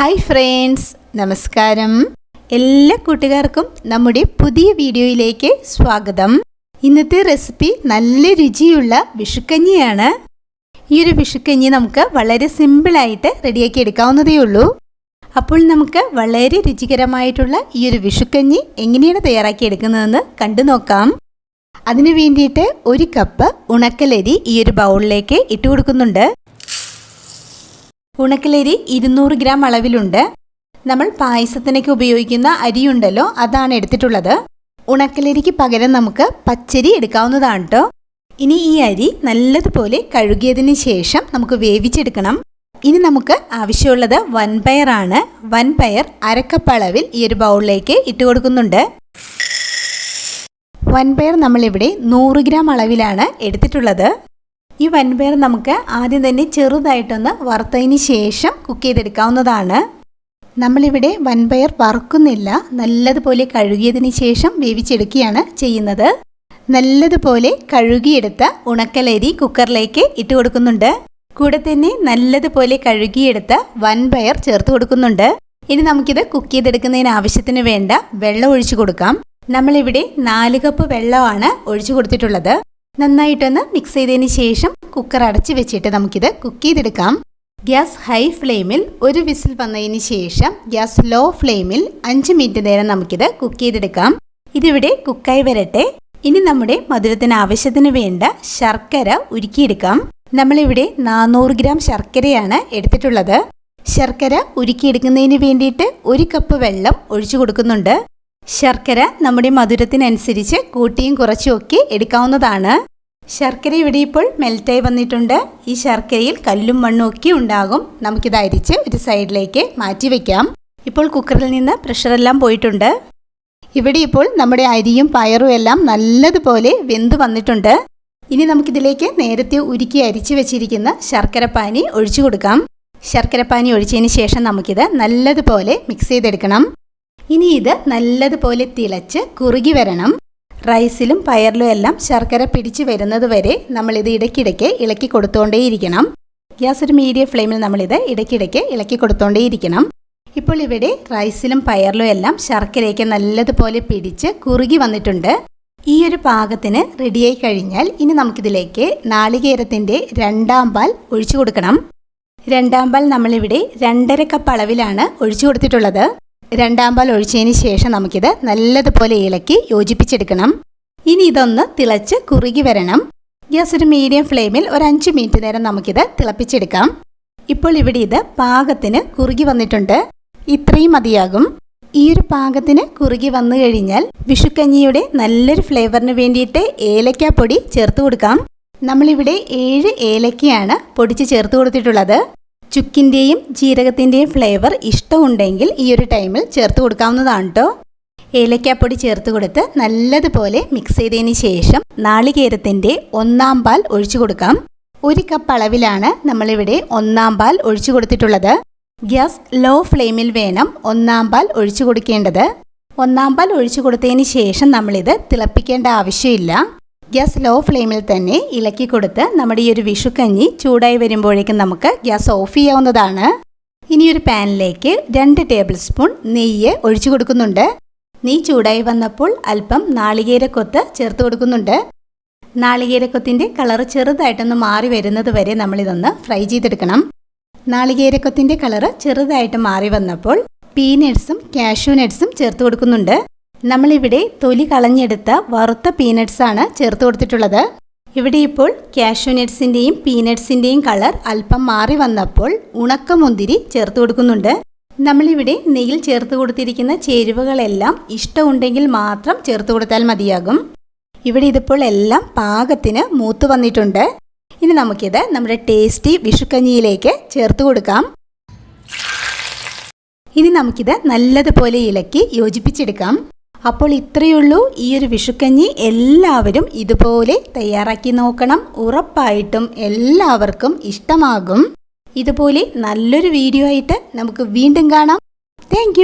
Hi friends നമസ്കാരം. എല്ലാ കൂട്ടുകാർക്കും നമ്മുടെ പുതിയ വീഡിയോയിലേക്ക് സ്വാഗതം. ഇന്നത്തെ റെസിപ്പി നല്ല രുചിയുള്ള വിഷുക്കഞ്ഞിയാണ്. ഈ ഒരു വിഷുക്കഞ്ഞി നമുക്ക് വളരെ സിമ്പിളായിട്ട് റെഡിയാക്കി എടുക്കാവുന്നതേ ഉള്ളൂ. അപ്പോൾ നമുക്ക് വളരെ രുചികരമായിട്ടുള്ള ഈ ഒരു വിഷുക്കഞ്ഞി എങ്ങനെയാണ് തയ്യാറാക്കി എടുക്കുന്നതെന്ന് കണ്ടു നോക്കാം. അതിനു വേണ്ടിയിട്ട് ഒരു കപ്പ് ഉണക്കലരി ഈ ഒരു ബൗളിലേക്ക് ഇട്ട് കൊടുക്കുന്നുണ്ട് ഉണക്കലരി ഇരുന്നൂറ് ഗ്രാം അളവിലുണ്ട്. നമ്മൾ പായസത്തിനൊക്കെ ഉപയോഗിക്കുന്ന അരിയുണ്ടല്ലോ അതാണ് എടുത്തിട്ടുള്ളത്. ഉണക്കലരിക്ക് പകരം നമുക്ക് പച്ചരി എടുക്കാവുന്നതാണ് കേട്ടോ ഇനി ഈ അരി നല്ലതുപോലെ കഴുകിയതിന് ശേഷം നമുക്ക് വേവിച്ചെടുക്കണം. ഇനി നമുക്ക് ആവശ്യമുള്ളത് വൻപയറാണ്. വൻപയർ അരക്കപ്പ് അളവിൽ ഈ ഒരു ബൗളിലേക്ക് ഇട്ട് കൊടുക്കുന്നുണ്ട്. വൻപയർ നമ്മളിവിടെ നൂറ് ഗ്രാം അളവിലാണ് എടുത്തിട്ടുള്ളത്. ഈ വൻപയർ നമുക്ക് ആദ്യം തന്നെ ചെറുതായിട്ടൊന്ന് വറുത്തതിന് ശേഷം കുക്ക് ചെയ്തെടുക്കാവുന്നതാണ്. നമ്മളിവിടെ വൻപയർ വറുക്കുന്നില്ല നല്ലതുപോലെ കഴുകിയതിന് ശേഷം വേവിച്ചെടുക്കുകയാണ് ചെയ്യുന്നത്. നല്ലതുപോലെ കഴുകിയെടുത്ത ഉണക്കലരി കുക്കറിലേക്ക് ഇട്ട് കൊടുക്കുന്നുണ്ട്. കൂടെ തന്നെ നല്ലതുപോലെ കഴുകിയെടുത്ത വൻപയർ ചേർത്ത് കൊടുക്കുന്നുണ്ട്. ഇനി നമുക്കിത് കുക്ക് ചെയ്തെടുക്കുന്നതിന് ആവശ്യത്തിന് വേണ്ട വെള്ളം ഒഴിച്ചു കൊടുക്കാം. നമ്മളിവിടെ നാല് കപ്പ് വെള്ളമാണ് ഒഴിച്ചു കൊടുത്തിട്ടുള്ളത്. നന്നായിട്ടൊന്ന് മിക്സ് ചെയ്തതിന് ശേഷം കുക്കർ അടച്ചു വെച്ചിട്ട് നമുക്കിത് കുക്ക് ചെയ്തെടുക്കാം. ഗ്യാസ് ഹൈ ഫ്ലെയിമിൽ ഒരു വിസിൽ വന്നതിന് ശേഷം ഗ്യാസ് ലോ ഫ്ലെയിമിൽ അഞ്ച് മിനിറ്റ് നേരം നമുക്കിത് കുക്ക് ചെയ്തെടുക്കാം. ഇതിവിടെ കുക്കായി വരട്ടെ. ഇനി നമ്മുടെ മധുരത്തിന് ആവശ്യത്തിന് വേണ്ട ശർക്കര ഉരുക്കിയെടുക്കാം. നമ്മളിവിടെ നാനൂറ് ഗ്രാം ശർക്കരയാണ് എടുത്തിട്ടുള്ളത്. ശർക്കര ഉരുക്കിയെടുക്കുന്നതിന് വേണ്ടിയിട്ട് ഒരു കപ്പ് വെള്ളം ഒഴിച്ചു കൊടുക്കുന്നുണ്ട്. ശർക്കര നമ്മുടെ മധുരത്തിനനുസരിച്ച് കൂട്ടിയും കുറച്ചും ഒക്കെ എടുക്കാവുന്നതാണ്. ശർക്കര ഇവിടെ ഇപ്പോൾ മെൽറ്റായി വന്നിട്ടുണ്ട്. ഈ ശർക്കരയിൽ കല്ലും മണ്ണും ഒക്കെ ഉണ്ടാകും. നമുക്കിത് അരിച്ച് ഒരു സൈഡിലേക്ക് മാറ്റി വയ്ക്കാം ഇപ്പോൾ കുക്കറിൽ നിന്ന് പ്രഷറെല്ലാം പോയിട്ടുണ്ട്. ഇവിടെ ഇപ്പോൾ നമ്മുടെ അരിയും പയറും എല്ലാം നല്ലതുപോലെ വെന്ത് വന്നിട്ടുണ്ട്. ഇനി നമുക്കിതിലേക്ക് നേരത്തെ ഉരുക്കി അരിച്ചു വെച്ചിരിക്കുന്ന ശർക്കരപ്പാനി ഒഴിച്ചു കൊടുക്കാം. ശർക്കരപ്പാനി ഒഴിച്ചതിന് ശേഷം നമുക്കിത് നല്ലതുപോലെ മിക്സ് ചെയ്തെടുക്കണം. ഇനി ഇത് നല്ലതുപോലെ തിളച്ച് കുറുകി വരണം. റൈസിലും പയറിലും എല്ലാം ശർക്കര പിടിച്ചു വരുന്നത് വരെ ഇത് ഇടയ്ക്കിടയ്ക്ക് ഇളക്കി കൊടുത്തുകൊണ്ടേയിരിക്കണം ഗ്യാസ് ഒരു മീഡിയം ഫ്ലെയിമിൽ നമ്മളിത് ഇടയ്ക്കിടയ്ക്ക് ഇളക്കി കൊടുത്തുകൊണ്ടേയിരിക്കണം ഇപ്പോൾ ഇവിടെ റൈസിലും പയറിലും എല്ലാം ശർക്കരയൊക്കെ നല്ലതുപോലെ പിടിച്ച് കുറുകി വന്നിട്ടുണ്ട്. ഈ ഒരു പാകത്തിന് റെഡിയായി കഴിഞ്ഞാൽ ഇനി നമുക്കിതിലേക്ക് നാളികേരത്തിന്റെ രണ്ടാം പാൽ ഒഴിച്ചു കൊടുക്കണം. രണ്ടാം പാൽ നമ്മളിവിടെ രണ്ടര കപ്പ് അളവിലാണ് ഒഴിച്ചു കൊടുത്തിട്ടുള്ളത്. രണ്ടാം പാൽ ഒഴിച്ചതിന് ശേഷം നമുക്കിത് നല്ലതുപോലെ ഇളക്കി യോജിപ്പിച്ചെടുക്കണം. ഇനി ഇതൊന്ന് തിളച്ച് കുറുകി വരണം. ഗ്യാസ് ഒരു മീഡിയം ഫ്ലെയിമിൽ ഒരു അഞ്ച് മിനിറ്റ് നേരം നമുക്കിത് തിളപ്പിച്ചെടുക്കാം. ഇപ്പോൾ ഇവിടെ ഇത് പാകത്തിന് കുറുകി വന്നിട്ടുണ്ട്. ഇത്രയും മതിയാകും. ഈ ഒരു പാകത്തിന് കുറുകി വന്നു കഴിഞ്ഞാൽ വിഷുക്കഞ്ഞിയുടെ നല്ലൊരു ഫ്ലേവറിന് വേണ്ടിയിട്ട് ഏലക്കാപ്പൊടി ചേർത്ത് കൊടുക്കാം. നമ്മളിവിടെ ഏഴ് ഏലക്കയാണ് പൊടിച്ച് ചേർത്ത് കൊടുത്തിട്ടുള്ളത്. ചുക്കിന്റെയും ജീരകത്തിന്റെയും ഫ്ലേവർ ഇഷ്ടമുണ്ടെങ്കിൽ ഈ ഒരു ടൈമിൽ ചേർത്ത് കൊടുക്കാവുന്നതാണ് കേട്ടോ ഏലക്കാപ്പൊടി ചേർത്ത് കൊടുത്ത് നല്ലതുപോലെ മിക്സ് ചെയ്തതിന് ശേഷം നാളികേരത്തിന്റെ ഒന്നാം പാൽ ഒഴിച്ചു കൊടുക്കാം. ഒരു കപ്പ് അളവിലാണ് നമ്മളിവിടെ ഒന്നാം പാൽ ഒഴിച്ചു കൊടുത്തിട്ടുള്ളത്. ഗ്യാസ് ലോ ഫ്ലെയിമിൽ വേണം ഒന്നാം പാൽ ഒഴിച്ചു കൊടുക്കേണ്ടത്. ഒന്നാം പാൽ ഒഴിച്ചു കൊടുത്തതിന് ശേഷം നമ്മളിത് തിളപ്പിക്കേണ്ട ആവശ്യമില്ല. ഗ്യാസ് ലോ ഫ്ലെയിമിൽ തന്നെ ഇളക്കി കൊടുത്ത് നമ്മുടെ ഈ ഒരു വിഷുക്കഞ്ഞി ചൂടായി വരുമ്പോഴേക്കും നമുക്ക് ഗ്യാസ് ഓഫ് ചെയ്യാവുന്നതാണ്. ഇനി ഒരു പാനിലേക്ക് രണ്ട് ടേബിൾ സ്പൂൺ നെയ്യ് ഒഴിച്ചു കൊടുക്കുന്നുണ്ട്. നെയ്യ് ചൂടായി വന്നപ്പോൾ അല്പം നാളികേരക്കൊത്ത് ചേർത്ത് കൊടുക്കുന്നുണ്ട്. നാളികേരക്കൊത്തിന്റെ കളർ ചെറുതായിട്ടൊന്ന് മാറി വരുന്നത് വരെ നമ്മളിതൊന്ന് ഫ്രൈ ചെയ്തെടുക്കണം. നാളികേരക്കൊത്തിന്റെ കളർ ചെറുതായിട്ട് മാറി വന്നപ്പോൾ പീനട്സും കാഷ്യൂ നട്ട്സും ചേർത്ത് കൊടുക്കുന്നുണ്ട്. നമ്മളിവിടെ തൊലി കളഞ്ഞെടുത്ത വറുത്ത പീനട്സ് ആണ് ചേർത്ത് കൊടുത്തിട്ടുള്ളത്. ഇവിടെ ഇപ്പോൾ കാഷ്യൂ നട്ട്സിന്റെയും പീനട്സിന്റെയും കളർ അല്പം മാറി വന്നപ്പോൾ ഉണക്കമുന്തിരി ചേർത്ത് കൊടുക്കുന്നുണ്ട്. നമ്മളിവിടെ നെയ്യിൽ ചേർത്ത് കൊടുത്തിരിക്കുന്ന ചേരുവകളെല്ലാം ഇഷ്ടമുണ്ടെങ്കിൽ മാത്രം ചേർത്ത് കൊടുത്താൽ മതിയാകും. ഇവിടെ ഇതിപ്പോൾ എല്ലാം പാകത്തിന് മൂത്ത് വന്നിട്ടുണ്ട്. ഇനി നമുക്കിത് നമ്മുടെ ടേസ്റ്റി വിഷുക്കഞ്ഞിയിലേക്ക് ചേർത്ത് കൊടുക്കാം. ഇനി നമുക്കിത് നല്ലതുപോലെ ഇളക്കി യോജിപ്പിച്ചെടുക്കാം. അപ്പോൾ ഇത്രയുള്ളൂ ഈ ഒരു വിഷുക്കഞ്ഞി എല്ലാവരും ഇതുപോലെ തയ്യാറാക്കി നോക്കണം. ഉറപ്പായിട്ടും എല്ലാവർക്കും ഇഷ്ടമാകും. ഇതുപോലെ നല്ലൊരു വീഡിയോ ആയിട്ട് നമുക്ക് വീണ്ടും കാണാം. താങ്ക്